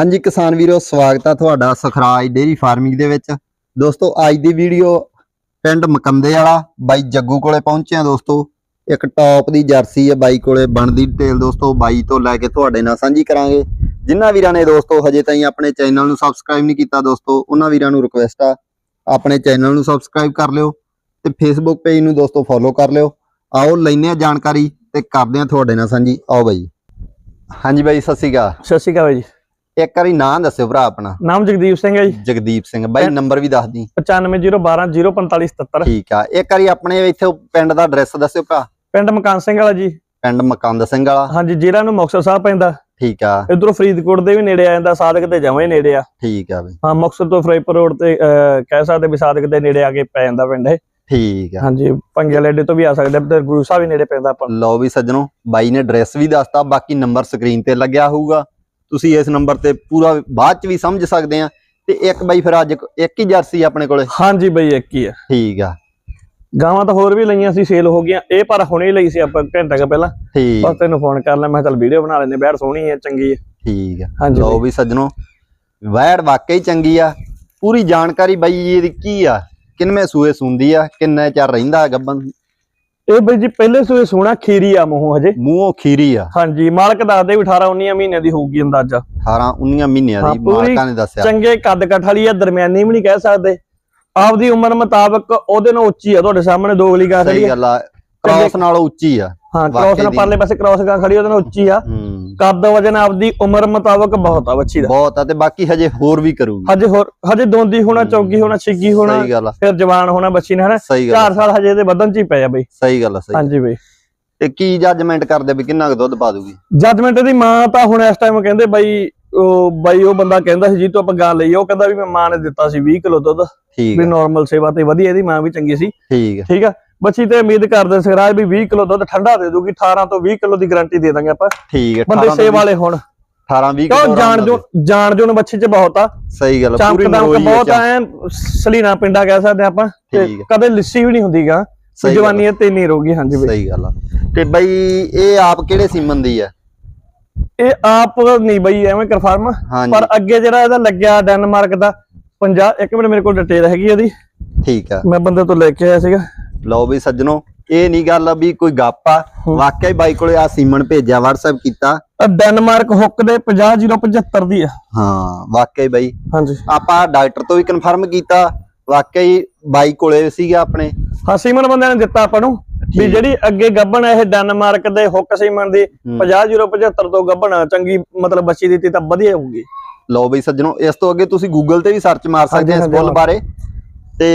ਹਾਂਜੀ ਕਿਸਾਨ ਵੀਰੋ, ਸਵਾਗਤ ਆ ਤੁਹਾਡਾ ਸਖਰਾਜ ਡੇਰੀ ਫਾਰਮਿੰਗ ਦੇ ਵਿੱਚ। ਦੋਸਤੋ, ਅੱਜ ਦੀ ਵੀਡੀਓ ਪਿੰਡ ਮਕੰਦੇ ਵਾਲਾ ਬਾਈ ਜੱਗੂ ਕੋਲੇ ਪਹੁੰਚੇ ਆ ਦੋਸਤੋ। ਇੱਕ ਟੌਪ ਦੀ ਜਰਸੀ ਹੈ ਬਾਈ ਕੋਲੇ, ਬਣਦੀ ਡਿਟੇਲ ਦੋਸਤੋ, ਬਾਈ ਤੋਂ ਲੈ ਕੇ ਤੁਹਾਡੇ ਨਾਲ ਸਾਂਝੀ ਕਰਾਂਗੇ। ਜਿਨ੍ਹਾਂ ਵੀਰਾਂ ਨੇ ਦੋਸਤੋ, ਹਜੇ ਤਾਈਂ ਆਪਣੇ ਚੈਨਲ ਨੂੰ ਸਬਸਕ੍ਰਾਈਬ ਨਹੀਂ ਕੀਤਾ ਦੋਸਤੋ, ਉਹਨਾਂ ਵੀਰਾਂ ਨੂੰ ਰਿਕੁਐਸਟ ਆ, ਆਪਣੇ ਚੈਨਲ ਨੂੰ ਸਬਸਕ੍ਰਾਈਬ ਕਰ ਲਿਓ ਤੇ ਫੇਸਬੁੱਕ ਪੇਜ ਨੂੰ ਦੋਸਤੋ ਫੋਲੋ ਕਰ ਲਿਓ। ਆਓ ਲੈਨੇ ਆ ਜਾਣਕਾਰੀ ਤੇ ਕਰਦੇ ਆ ਤੁਹਾਡੇ ਨਾਲ ਸਾਂਝੀ। ਆਓ ਬਾਈ। ਹਾਂਜੀ ਬਾਈ, ਸਤਿ ਸ਼੍ਰੀ ਅਕਾਲ। ਸਤਿ ਸ਼੍ਰੀ ਅਕਾਲ ਬਾਈ ਜੀ। ਇੱਕ ਵਾਰੀ ਨਾਂ ਦੱਸਿਓ ਭਰਾ ਆਪਣਾ। ਨਾਮ ਜਗਦੀਪ ਸਿੰਘ ਹੈ ਜੀ। ਜਗਦੀਪ ਸਿੰਘ ਬਾਈ ਨੰਬਰ ਵੀ ਦੱਸ ਦੀ। 9501204577 ਠੀਕ ਆ ਇੱਕ ਵਾਰੀ ਆਪਣੇ ਇੱਥੇ ਪਿੰਡ ਦਾ ਐਡਰੈਸ ਦੱਸਿਓ ਭਰਾ। ਪਿੰਡ ਮਕਾਨ ਸਿੰਘ ਵਾਲਾ ਜੀ। ਪਿੰਡ ਮਕੰਦ ਸਿੰਘ ਵਾਲਾ। ਹਾਂਜੀ ਜ਼ਿਲ੍ਹਾ ਨੂੰ ਮੁਕਤਸਰ ਸਾਹਿਬ ਪੈਂਦਾ। ਠੀਕ ਆ। ਇਧਰੋਂ ਫਰੀਦਕੋਟ ਦੇ ਵੀ ਨੇੜੇ ਆ ਜਾਂਦਾ ਸਾਦਕ ਤੇ ਜਮਾਂ ਨੇੜੇ ਆ। ਠੀਕ ਆ ਬਈ। ਹਾਂ ਮੁਕਤਸਰ ਤੋਂ ਫਰੀਦਕੋਟ ਰੋਡ ਤੇ ਕਹਿ ਸਕਦੇ ਵੀ ਸਾਦਕ ਦੇ ਨੇੜੇ ਆ ਕੇ ਪੈ ਜਾਂਦਾ ਪਿੰਡ ਇਹ। ਠੀਕ ਆ। ਹਾਂਜੀ ਪੰਗੇ ਵਾਲੇ ਅੱਡੇ ਤੋਂ ਵੀ ਆ ਸਕਦੇ ਤੇ ਗੁਰੂ ਸਾਹਿਬ ਵੀ ਨੇੜੇ ਪੈਂਦਾ ਆਪਾਂ। ਲਓ ਵੀ ਸੱਜਣੋ ਬਾਈ ਨੇ ਐਡਰੈਸ ਵੀ ਦੱਸਤਾ ਬਾਕੀ ਨੰਬਰ ਸਕਰੀਨ ਤੇ ਲੱਗਿਆ ਹੋਊਗਾ। ਤੁਸੀਂ ਇਸ ਨੰਬਰ ਤੇ ਪੂਰਾ ਬਾਅਦ ਚ ਵੀ ਸਮਝ ਸਕਦੇ ਆ ਤੇ ਇੱਕ ਬਾਈ ਫਿਰ ਅੱਜ ਇੱਕ ਹੀ ਜਰਸੀ ਆਪਣੇ ਕੋਲੇ। ਹਾਂਜੀ ਬਈ ਇੱਕ ਹੀ ਆ। ਠੀਕ ਆ। ਗਾਵਾਂ ਤਾਂ ਹੋਰ ਵੀ ਲਈਆਂ ਸੀ ਸੇਲ ਹੋ ਗਈਆਂ। ਇਹ ਪਰ ਹੁਣੇ ਲਈ ਸੀ ਆਪਾਂ ਘੰਟਾ ਕੁ ਪਹਿਲਾਂ। ਠੀਕ। ਬਸ ਤੈਨੂੰ ਫੋਨ ਕਰ ਲਿਆ ਮੈਂ ਚੱਲ ਵੀਡੀਓ ਬਣਾ ਲੈਂਦੇ ਬੈਠ ਸੋਹਣੀ ਹੈ ਚੰਗੀ ਹੈ ਠੀਕ ਆ। ਹਾਂਜੀ ਲਓ। ਵੀ ਸੱਜਣੋ ਵੈੜ ਵਾਕਈ ਚੰਗੀ ਆ। ਪੂਰੀ ਜਾਣਕਾਰੀ ਬਾਈ ਜੀ ਇਹਦੀ ਕੀ ਆ? ਕਿੰਨਵੇਂ ਸੂਏ ਸੁੰਦੀ ਆ ਕਿੰਨੇ ਚਿਰ ਰਹਿੰਦਾ ਗੱਬਨ ਇਹ ਬਈ ਜੀ ਪਹਿਲੇ ਸੂਏ ਸੋਹਣਾ ਖੀਰੀ ਆ ਮੂੰਹ ਹਜੇ। ਮੂੰਹੋਂ ਖੀਰੀ ਆ। ਹਾਂਜੀ ਮਾਲਕ ਦੱਸਦੇ ਵੀ 18 19 ਮਹੀਨਿਆਂ ਦੀ ਹੋਊਗੀ ਅੰਦਾਜ਼ਾ। 18 19 ਮਹੀਨਿਆਂ ਦੀ ਮਾਲਕਾਂ ਨੇ ਦੱਸਿਆ। ਚੰਗੇ ਕੱਦ ਕੱਠ ਵਾਲੀ ਆ ਦਰਮਿਆਨੀ ਵੀ ਨਹੀਂ ਕਹਿ ਸਕਦੇ। ਆਪਦੀ ਉਮਰ ਮੁਤਾਬਕ ਉਹਦੇ ਨਾਲ ਉੱਚੀ ਆ ਤੁਹਾਡੇ ਸਾਹਮਣੇ ਦੋਗਲੀ ਗਾਂ ਖੜੀ ਸਹੀ ਗੱਲ ਆ ਕ੍ਰਾਸ ਨਾਲੋਂ ਉੱਚੀ ਆ ਹਾਂ ਕ੍ਰੋਸ ਨਾਲ। ਪਰਲੇ ਪਾਸੇ ਕ੍ਰੋਸ ਗਾਂ ਖੜੀ ਉਹਦੇ ਨਾਲ ਉੱਚੀ ਆ। ਹੂੰ। ਕੱਦ ਵਜਨ ਆਪਦੀ ਉਮਰ ਮੁਤਾਬਕ ਬਹੁਤ ਆ ਬੱਚੀ ਦਾ। ਬਹੁਤ ਆ ਤੇ ਬਾਕੀ ਹਜੇ ਹੋਰ ਵੀ ਕਰੂਗੀ। ਹਜੇ ਹੋਰ ਹਜੇ ਦੋਂਦੀ ਹੋਣਾ। ਚੌਗੀ ਹੋਣਾ ਛਿੱਗੀ ਹੋਣਾ ਸਹੀ ਗੱਲ ਆ। ਫਿਰ ਜਵਾਨ ਹੋਣਾ ਬੱਚੀ ਨੇ ਹਨਾ? ਸਹੀ ਗੱਲ ਆ, 4 ਸਾਲ ਹਜੇ ਇਹਦੇ ਵਧਣ ਚ ਹੀ ਪਏ ਆ ਬਈ। ਸਹੀ ਗੱਲ ਆ ਸਹੀ ਹਾਂਜੀ ਬਈ। ਤੇ ਕੀ ਜੱਜਮੈਂਟ ਕਰਦੇ ਵੀ ਕਿੰਨਾ ਕੁ ਦੁੱਧ ਪਾ ਦੂਗੀ? ਜੱਜਮੈਂਟ ਦੀ ਮਾਂ ਤਾਂ ਹੁਣ ਇਸ ਟਾਈਮ ਕਹਿੰਦੇ ਬਾਈ ਉਹ ਬਾਈ ਉਹ ਬੰਦਾ ਕਹਿੰਦਾ ਸੀ ਜੀ ਤੋਂ ਆਪਾਂ ਗਾਂ ਲਈ ਉਹ ਕਹਿੰਦਾ ਵੀ ਮੈਂ ਮਾਂ ਨੇ ਦਿੱਤਾ ਸੀ 20 ਕਿਲੋ ਦੁੱਧ। ਵੀ ਨਾਰਮਲ ਸੇਵਾ ਤੇ ਵਧੀਆ ਇਹਦੀ ਮਾਂ ਵੀ ਚੰਗੀ ਸੀ। ਠੀਕ ਆ। ਠੀਕ ਆ? ਬੱਚੀ ਤੇ ਉਮੀਦ ਕਰਦੇ ਸਰਾਜ ਵੀ 20 ਕਿਲੋ ਦੁੱਧ ਠੰਡਾ ਦੇ ਦੂਗੀ 18 ਤੋਂ 20 ਕਿਲੋ ਦੀ ਗਾਰੰਟੀ ਦੇ ਦਾਂਗੇ ਆਪਾਂ। ਠੀਕ ਆ ਬੰਦੇ 18 ਸੇਵ ਵਾਲੇ ਹੁਣ। 18 20 ਕਿਉਂ ਜਾਣ ਜੋ ਜਾਣ ਜੋਨ ਬੱਚੀ ਚ ਬਹੁਤ ਆ। ਸਹੀ ਗੱਲ ਆ, ਪੂਰੀ ਨਰੋਈ ਆ, ਬਹੁਤ ਐ ਸਲੀਨਾ ਪਿੰਡਾ ਕਹਿ ਸਕਦੇ ਆਪਾਂ ਕਦੇ ਲਿੱਸੀ ਵੀ ਨਹੀਂ ਹੁੰਦੀਗਾ। ਆ, ਜਵਾਨੀ ਤੇ ਨਹੀਂ ਰਹੂਗੀ ਹਾਂਜੀ ਬਈ। ਸਹੀ ਗੱਲ ਆ। ਤੇ ਬਈ ਇਹ ਆਪ ਕਿਹੜੇ ਸੀਮਨ ਦੀ ਆ? ਇਹ ਆਪ ਨਹੀਂ ਬਈ ਐਵੇਂ ਕਨਫਰਮ ਪਰ ਅੱਗੇ ਜਿਹੜਾ ਇਹਦਾ ਲੱਗਿਆ ਡੈਨਮਾਰਕ ਦਾ 50 ਇੱਕ ਮਿੰਟ ਮੇਰੇ ਕੋਲ ਡਿਟੇਲ ਹੈਗੀ ਇਹਦੀ। ਠੀਕ ਆ। ਮੈਂ ਬੰਦੇ ਤੋਂ ਲੈ ਕੇ ਆਇਆ ਸੀਗਾ। ਲਓ ਵੀ ਸੱਜਣੋ ਇਹ ਨਹੀਂ ਗੱਲ ਆ ਵੀ ਕੋਈ ਗੱਪ ਆ। ਹੂੰ। ਵਾਕਿਆ ਹੀ ਬਾਈ ਕੋਲੇ ਆ ਸੀਮਨ ਭੇਜਿਆ WhatsApp ਕੀਤਾ। ਡੈਨਮਾਰਕ ਹੁੱਕ ਦੇ 50075 ਦੀ ਆ। ਹਾਂ ਵਾਕਿਆ ਹੀ ਬਾਈ। ਹਾਂਜੀ। ਆਪਾਂ ਡਾਕਟਰ ਤੋਂ ਵੀ ਕਨਫਰਮ ਕੀਤਾ। ਵਾਕਿਆ ਹੀ ਬਾਈ ਕੋਲੇ ਸੀਗਾ ਆਪਣੇ। ਹਾਂ ਸੀਮਨ ਬੰਦਿਆਂ ਨੇ ਦਿੱਤਾ ਆਪਾਂ ਨੂੰ ਵੀ। ਜਿਹੜੀ ਅੱਗੇ ਗੱਬਣ ਇਹ ਡੈਨਮਾਰਕ ਦੇ ਹੁੱਕ ਸੀਮਨ ਦੀ ਹੂੰ। 50075 ਤੋਂ ਗੱਬਣ ਚੰਗੀ ਮਤਲਬ ਬੱਚੀ ਦਿੱਤੀ ਤਾਂ ਵਧੀਆ ਹੋਊਗੀ। ਲਓ ਬਈ ਸੱਜਣੋ ਇਸ ਤੋਂ ਅੱਗੇ ਤੁਸੀਂ ਗੂਗਲ ਤੇ ਵੀ ਸਰਚ ਮਾਰ ਸਕਦੇ ਆ ਇਸ ਹਾਂਜੀ। ਬਾਰੇ। ਤੇ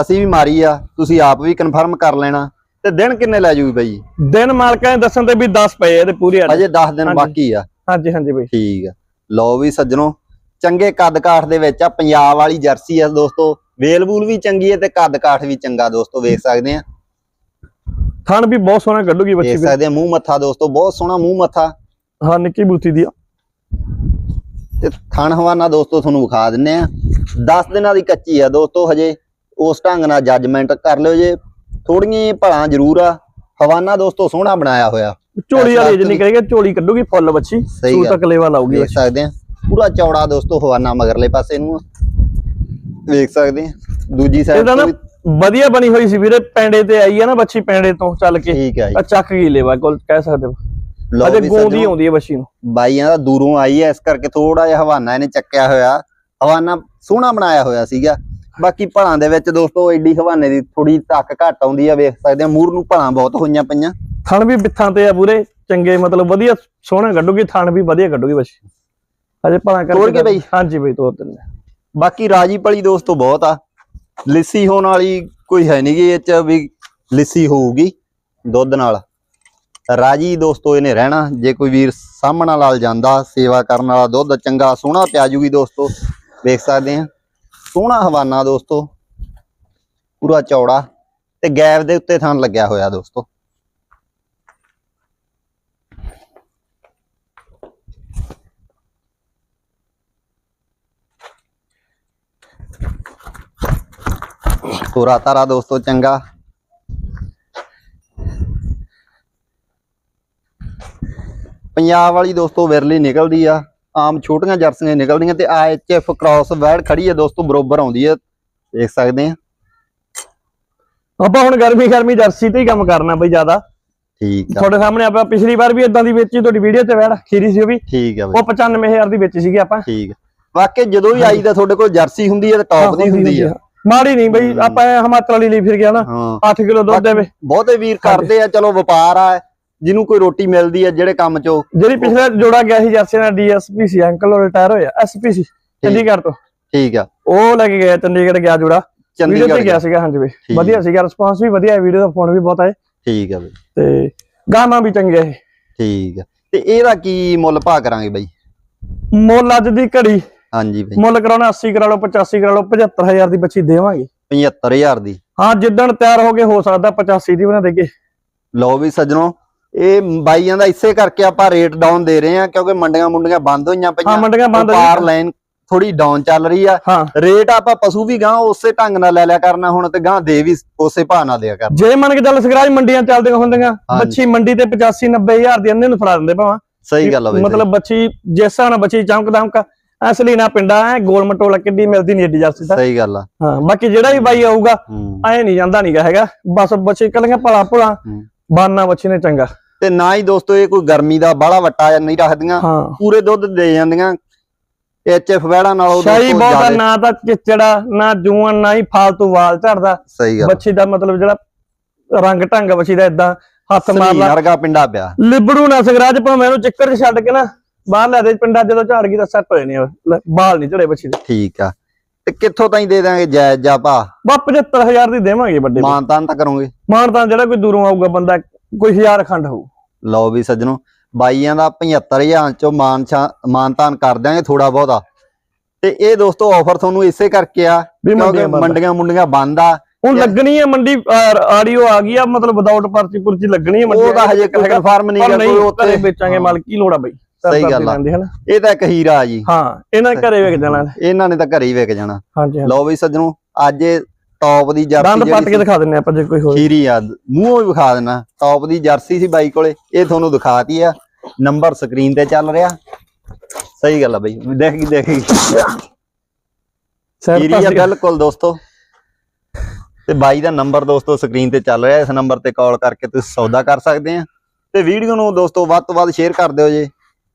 ਅਸੀਂ ਵੀ ਮਾਰੀ ਆ ਤੁਸੀਂ ਆਪ ਵੀ ਕਨਫਰਮ ਕਰ ਲੈਣਾ। ਤੇ ਦਿਨ ਕਿੰਨੇ ਲੈ ਜੂਗੀ ਬਾਈ? ਦਿਨ ਮਾਲਕਾਂ ਦੇ ਦੱਸਣ ਤੇ ਵੀ 10 ਪਏ ਇਹਦੇ ਪੂਰੇ ਅਜੇ 10 ਦਿਨ। ਬਾਕੀ ਆ। ਹਾਂਜੀ ਹਾਂਜੀ ਬਈ। ਠੀਕ ਆ। ਲਓ ਵੀ ਸੱਜਣੋ ਚੰਗੇ ਕੱਦ ਕਾਠ ਦੇ ਵਿੱਚ ਆ ਪੰਜਾਬ ਵਾਲੀ ਜਰਸੀ ਆ ਦੋਸਤੋ। ਵੇਲ ਬੂਲ ਵੀ ਚੰਗੀ ਹੈ ਤੇ ਕੱਦ ਕਾਠ ਵੀ ਚੰਗਾ ਦੋਸਤੋ ਵੇਖ ਸਕਦੇ ਆ। ਥਣ ਵੀ ਬਹੁਤ ਸੋਹਣਾ ਕੱਢੂਗੀ ਬੱਚੀ ਦੇਖ ਵੀ ਸਕਦੇ ਆ ਮੂੰਹ ਮੱਥਾ ਦੋਸਤੋ ਬਹੁਤ ਸੋਹਣਾ ਮੂੰਹ ਮੱਥਾ। ਹਾਂ ਨਿੱਕੀ ਬੂਤੀ ਦੀ ਆ। ਤੇ ਥਣ ਹਵਾਨਾ ਦੋਸਤੋ ਤੁਹਾਨੂੰ ਵਿਖਾ ਦਿੰਨੇ ਆ। 10 ਦਿਨਾਂ ਦੀ ਕੱਚੀ ਆ ਦੋਸਤੋ ਹਜੇ। ਉਸ ਢੰਗ ਨਾਲ ਜੱਜਮੈਂਟ ਕਰ ਲਿਓ ਜੇ। ਥੋੜੀਆਂ ਭਲਾਂ ਜ਼ਰੂਰ ਆ। ਹਵਾਨਾ ਦੋਸਤੋ ਸੋਹਣਾ ਬਣਾਇਆ ਹੋਇਆ। ਝੋਲੀ ਵਾਲੀ ਜਿੰਨੀ ਕਰੇਗਾ ਝੋਲੀ ਕੱਢੂਗੀ ਫੁੱਲ ਬੱਚੀ ਸੂ। ਤੱਕ ਲੇਵਾ ਲਾਊਗੀ ਵੇਖ ਸਕਦੇ ਆ। ਪੂਰਾ ਚੌੜਾ ਦੋਸਤੋ ਹਵਾਨਾ ਮਗਰਲੇ ਪਾਸੇ ਨੂੰ। ਵੇਖ ਸਕਦੇ ਆ। ਦੂਜੀ ਸਾਈਡ ਤੋਂ ਵਧੀਆ ਬਣੀ ਹੋਈ ਸੀ ਵੀਰੇ ਪੈਂਡੇ ਤੇ ਆਈ ਆ ਨਾ ਬੱਚੀ ਪੈਂਡੇ ਤੋਂ ਚੱਲ ਕੇ। ਠੀਕ ਆ ਜੀ। ਚੱਕ ਗਈ ਲੇਵਾ ਕੋਲ ਕਹਿ ਸਕਦੇ ਹੋ। ਅਜੇ ਗੂੰਦੀ ਆਉਂਦੀ ਹੈ ਬੱਚੀ ਨੂੰ। ਬਾਈਆਂ ਦਾ ਦੂਰੋਂ ਆਈ ਹੈ ਇਸ ਕਰਕੇ ਥੋੜਾ ਜਿਹਾ ਹਵਾਨਾ ਇਹਨੇ ਚੱਕਿਆ ਹੋਇਆ। ਹਵਾਨਾ ਸੋਹਣਾ ਬਣਾਇਆ ਹੋਇਆ ਸੀਗਾ। ਬਾਕੀ ਭਲਾਂ ਦੇ ਵਿੱਚ ਦੋਸਤੋ ਐਡੀ ਹਵਾਨੇ ਦੀ ਥੋੜੀ ਤੱਕ ਘੱਟ ਆਉਂਦੀ ਆ ਵੇਖ ਸਕਦੇ ਆ ਮੂਰ ਨੂੰ ਭਲਾਂ ਬਹੁਤ ਹੋਈਆਂ ਪਈਆਂ। ਥਣ ਵੀ ਬਿੱਥਾਂ ਤੇ ਆ ਪੂਰੇ ਚੰਗੇ ਮਤਲਬ ਵਧੀਆ ਸੋਹਣਾ ਕੱਢੂਗੀ ਥਣ ਵੀ ਵਧੀਆ ਕੱਢੂਗੀ ਬੱਚੀ ਅਜੇ ਭਲਾ ਕਰਕੇ ਤੋੜ ਕੇ ਬਈ? ਹਾਂਜੀ ਬਈ ਤੋੜ ਦਿੰਦੇ ਬਾਕੀ ਰਾਜੀ ਪਲੀ ਦੋਸਤੋ ਬਹੁਤ ਆ। ਲਿੱਸੀ ਹੋਣ ਵਾਲੀ ਕੋਈ ਹੈ ਨਹੀਂਗੀ ਇਹ ਚ ਵੀ ਲਿੱਸੀ ਹੋਊਗੀ ਦੁੱਧ ਨਾਲ। ਰਾਜੀ ਦੋਸਤੋ ਇਹਨੇ ਰਹਿਣਾ ਜੇ ਕੋਈ ਵੀਰ ਸਾਹਮਣਾ ਲਾਲ ਜਾਂਦਾ ਸੇਵਾ ਕਰਨ ਵਾਲਾ ਦੁੱਧ ਚੰਗਾ ਸੋਹਣਾ ਪਿਆ ਜੂਗੀ ਦੋਸਤੋ ਵੇਖ ਸਕਦੇ ਆ। ਸੋਹਣਾ ਹਵਾਨਾ ਦੋਸਤੋ। ਪੂਰਾ ਚੌੜਾ ਤੇ ਗੈਪ ਦੇ ਉੱਤੇ ਥਣ ਲੱਗਿਆ ਹੋਇਆ ਦੋਸਤੋ। ਤੋਰਾ ਤਾਰਾ ਦੋਸਤੋ, ਚੰਗਾ। ਪੰਜਾਬ ਵਾਲੀ ਦੋਸਤੋ ਵਿਰਲੀ ਨਿਕਲਦੀ ਆ। ਆਮ ਛੋਟੀਆਂ ਜਰਸੀਆਂ ਨਿਕਲਦੀਆਂ ਤੇ ਆ ਐਚਐਫ ਕ੍ਰਾਸ ਵੈੜ ਖੜੀ ਹੈ ਦੋਸਤੋ ਬਰੋਬਰ ਆਉਂਦੀ ਹੈ। ਦੇਖ ਸਕਦੇ ਆ ਆਪਾਂ ਹੁਣ ਗਰਮੀ ਗਰਮੀ ਜਰਸੀ ਤੇ ਹੀ ਕੰਮ ਕਰਨਾ ਬਈ ਜ਼ਿਆਦਾ। ਠੀਕ ਆ। ਤੁਹਾਡੇ ਸਾਹਮਣੇ ਆਪਾਂ ਪਿਛਲੀ ਵਾਰ ਵੀ ਇਦਾਂ ਦੀ ਵੇਚੀ ਤੁਹਾਡੀ ਵੀਡੀਓ ਤੇ ਵੈੜ ਖੀਰੀ ਸੀ ਉਹ ਵੀ। ਠੀਕ ਆ ਬਈ। ਉਹ 95000 ਦੀ ਵੇਚੀ ਸੀਗੀ ਆਪਾਂ। ਠੀਕ ਆ। ਵਾਕਿਆ ਜਦੋਂ ਵੀ ਆਈ ਦਾ ਤੁਹਾਡੇ ਕੋਲ ਜਰਸੀ ਹੁੰਦੀ ਹੈ ਤੇ ਟੌਪ ਦੀ ਹੁੰਦੀ ਹੈ ਮਾੜੀ ਨਹੀਂ ਬਈ। ਆਪਾਂ ਹਿਮਾਚਲ ਵਾਲੀ ਲਈ ਫਿਰ ਗਿਆ ਨਾ। ਹਾਂ। 8 ਕਿਲੋ ਦੁੱਧ ਦੇਵੇ। ਬਹੁਤੇ ਵੀਰ ਕਰਦੇ ਆ ਚਲੋ ਵਪਾਰ ਆ। ਜਿਹਨੂੰ ਕੋਈ ਰੋਟੀ ਮਿਲਦੀ ਹੈ ਜਿਹੜੇ ਕੰਮ ਚੋਂ। ਜਿਹੜੀ ਪਿਛਲੇ ਜੋੜਾ ਗਿਆ ਸੀ ਜਰਸੀ ਨਾਲ ਡੀਐਸਪੀ ਸੀ ਅੰਕਲ ਉਹ ਰਿਟਾਇਰ ਹੋਇਆ ਐਸਪੀ ਸੀ ਚੰਡੀਗੜ੍ਹ ਤੋਂ। ਠੀਕ ਆ। ਉਹ ਲੈ ਕੇ ਗਿਆ ਚੰਡੀਗੜ੍ਹ ਗਿਆ ਜੋੜਾ। ਚੰਡੀਗੜ੍ਹ ਤੇ ਗਿਆ। ਸੀਗਾ ਹਾਂਜੀ ਬਈ। ਵਧੀਆ ਸੀਗਾ ਰਿਸਪਾਂਸ ਵੀ ਵਧੀਆ ਹੈ ਵੀਡੀਓ ਦਾ ਫੋਨ ਵੀ ਬਹੁਤ ਆਏ ਠੀਕ ਆ ਬਈ। ਤੇ ਗਾਣਾ ਵੀ ਚੰਗੇ ਇਹ। ਠੀਕ ਆ। ਤੇ ਇਹਦਾ ਕੀ ਮੁੱਲ ਭਾ ਕਰਾਂਗੇ ਬਾਈ? ਮੁੱਲ ਅੱਜ ਦੀ ਘੜੀ। ਹਾਂਜੀ ਬਾਈ। ਮੁੱਲ ਕਰਾਉਣਾ 80 ਕਰਾ ਲਓ 85 ਕਰਾ ਲਓ 75000 ਦੀ ਬੱਚੀ ਦੇਵਾਂਗੇ। 75000 ਦੀ। ਹਾਂ ਜਿੱਦਣ ਤਿਆਰ ਹੋ ਕੇ ਹੋ ਸਕਦਾ 85 ਦੀ ਬਣਾ ਦੇਗੇ ਲਓ ਵੀ ਸੱਜਣੋ ਇਹ ਬਾਈਆਂ ਦਾ ਇਸੇ ਕਰਕੇ ਆਪਾਂ ਰੇਟ ਡਾਊਨ ਦੇ ਰਹੇ ਹਾਂ ਕਿਉਂਕਿ ਮੰਡੀਆਂ ਮੁੰਡੀਆਂ ਬੰਦ ਹੋਈਆਂ ਹਾਂ ਪਈਆਂ ਮੰਡੀਆਂ ਬੰਦ ਵਪਾਰ ਲਾਈਨ ਥੋੜੀ ਡਾਊਨ ਚੱਲ ਰਹੀ ਆ। ਹਾਂ। ਰੇਟ ਆਪਾਂ ਪਸ਼ੂ ਵੀ ਗਾਂ ਉਸੇ ਢੰਗ ਨਾਲ ਲੈ ਲਿਆ ਕਰਨਾ ਹੁਣ ਤੇ ਗਾਂ ਦੇ ਵੀ ਉਸੇ ਭਾਅ ਨਾਲ ਦਿਆ ਕਰ ਜੇ ਮੰਨ ਕੇ ਚੱਲ ਸਗਰਾਜ ਮੰਡੀਆਂ ਚੱਲਦੀਆਂ ਹੁੰਦੀਆਂ। ਬੱਚੀ ਮੰਡੀ ਤੇ 85 90000 ਦੀ ਅੰਨੇ ਨੂੰ ਫੜਾ ਦਿੰਦੇ ਭਾਵਾਂ। ਸਹੀ ਗੱਲ ਆ ਬਈ ਮਤਲਬ ਬੱਚੀ ਜਿਸ ਨਾਲ ਬੱਚੀ ਚਮਕ ਦਮਕ ਅਸਲੀ ਨਾ ਪਿੰਡਾ ਐ ਗੋਲ ਮਟੋਲਾ ਕਿੱਡੀ ਮਿਲਦੀ ਨਹੀਂ ਏਡੀ ਜਰਸੀ ਦਾ ਸਹੀ ਗੱਲ ਆ। ਹਾਂ ਬਾਕੀ ਜਿਹੜਾ ਵੀ ਬਾਈ ਆਊਗਾ ਹੂੰ। ਐ ਨਹੀਂ ਜਾਂਦਾ ਨਹੀਂਗਾ ਹੈਗਾ। ਬਸ ਬੱਚੇ ਕੱਲੀਆਂ ਭਲਾ ਭੁਲਾ। ਹੂੰ। ਬਾਨਾ ਬੱਚੇ ਨੇ ਚੰਗਾ। ਤੇ ਨਾ ਹੀ ਦੋਸਤੋ ਇਹ ਕੋਈ ਗਰਮੀ ਦਾ ਬਾਹਲਾ ਵੱਟਾ ਨਹੀਂ ਰੱਖਦੀਆਂ ਹਾਂ। ਪੂਰੇ ਦੁੱਧ ਦੇ ਜਾਂਦੀਆਂ। ਐਚਐਫ ਵੈੜਾ ਨਾਲੋਂ ਸ਼ਾਹੀ ਬਹੁਤ ਨਾ ਤਾਂ ਚਿਚੜਾ ਨਾ ਜੂਆਂ ਨਾ ਹੀ ਫਾਲਤੂ ਵਾਲ ਝੜਦਾ। ਸਹੀ ਗੱਲ। ਬੱਚੀ ਦਾ ਮਤਲਬ ਜਿਹੜਾ ਰੰਗ ਢੰਗ ਬੱਚੀ ਦਾ ਇਦਾਂ ਹੱਥ ਮਾਰ ਲਾ ਵਰਗਾ ਪਿੰਡਾ ਪਿਆ। ਲਿਬੜੂ ਨਾ ਸਗਰਾਜ ਭਾਵੇਂ ਉਹਨੂੰ ਚੱਕਰ ਛੱਡ ਕੇ ਨਾ ਬਾਹਰ ਲੈ ਦੇ ਪਿੰਡਾਂ ਜਦੋਂ ਝਾੜ ਗਈ ਤਾਂ ਸੈੱਟ ਉਹ। ਲੈ, ਬਾਲ ਨਹੀਂ ਝੜੇ ਬੱਚੀ ਦੇ। ਠੀਕ ਆ। ਤੇ ਕਿੱਥੋਂ ਤਾਈਂ ਦੇ ਦਾਂਗੇ ਜਾਇਜ਼ ਜਾ ਭਾ ਬਾ 75000 ਦੀ ਦੇਵਾਂਗੇ ਵੱਡੇ ਮਾਨਤਾਨ ਤਾਂ ਕਰੋਗੇ। ਮਾਨ ਤਾਂ ਜਿਹੜਾ ਕੋਈ ਦੂਰੋਂ ਆਊਗਾ ਬੰਦਾ ਕੋਈ ਹਜ਼ਾਰ ਖੰਡ ਹੋਊ। ਲਓ ਵੀ ਸੱਜਣੋ ਬਾਈਆਂ ਦਾ 75000 ਚੋਂ ਮਾਨ ਮਾਨਤਾਨ ਕਰ ਦਿਆਂਗੇ ਥੋੜਾ ਬਹੁਤਾ। ਤੇ ਇਹ ਦੋਸਤੋ ਆਫਰ ਤੁਹਾਨੂੰ ਇਸੇ ਕਰਕੇ ਆ ਕਿਉਂਕਿ ਮੰਡੀਆਂ। ਮੰਡੀਆਂ ਬੰਦ ਆ। ਹੁਣ ਲੱਗਣੀ ਹੈ ਮੰਡੀ ਆਡੀਓ ਆ ਗਈ ਆ ਮਤਲਬ ਵਿਦਆਊਟ ਪਰਚੀ ਪੁਰਚੀ ਲੱਗਣੀ ਹੈ ਮੰਡੀ ਉਹ ਤਾਂ ਹਜੇ ਕਨਫਰਮ ਨਹੀਂ ਨਹੀਂ ਕੋਈ ਉੱਥੇ ਵੇਚਾਂਗੇ ਮਾਲ ਕੀ ਲੋੜ ਆ ਬਈ? ਸਹੀ ਗੱਲ ਆ। ਇਹ ਤਾਂ ਇੱਕ ਹੀਰਾ ਆ ਜੀ। ਹਾਂ ਇਹਨਾਂ ਦੇ ਘਰੇ ਵੇਚ ਜਾਣਾ। ਇਹਨਾਂ ਨੇ ਤਾਂ ਘਰੇ ਹੀ ਵਿਕ ਜਾਣਾ। ਹਾਂਜੀ ਲਓ ਵੀ ਸੱਜਣੋ ਅੱਜ ਇਹ ਟੌਪ ਦੀ ਦੰਦ ਜਰਸੀ ਪੱਟ ਕੇ ਦਿਖਾ ਦਿੰਨੇ ਆਪਾਂ ਜੇ ਕੋਈ ਹੋਵੇ। ਖੀਰੀ ਆ ਮੂੰਹੋਂ ਵੀ ਵਿਖਾ ਦੇਣਾ ਟੌਪ ਦੀ ਜਰਸੀ ਸੀ ਬਾਈ ਕੋਲੇ ਇਹ ਤੁਹਾਨੂੰ ਦਿਖਾਤੀ ਆ। ਨੰਬਰ ਸਕਰੀਨ ਤੇ ਚੱਲ ਰਿਹਾ। ਸਹੀ ਗੱਲ ਆ ਬਈ। ਦੇਖ ਗਈ ਦੇਖ ਖੀਰੀ ਆ ਬਿਲਕੁਲ ਦੋਸਤੋ। ਤੇ ਬਾਈ ਦਾ ਨੰਬਰ ਦੋਸਤੋ ਸਕਰੀਨ ਤੇ ਚੱਲ ਰਿਹਾ। ਇਸ ਨੰਬਰ ਤੇ ਕਾਲ ਕਰਕੇ ਤੁਸੀਂ ਸੌਦਾ ਕਰ ਸਕਦੇ ਆ। ਤੇ ਵੀਡੀਓ ਨੂੰ ਦੋਸਤੋ ਵੱਧ ਤੋਂ ਵੱਧ ਸ਼ੇਅਰ ਕਰ ਦਿਓ ਜੇ।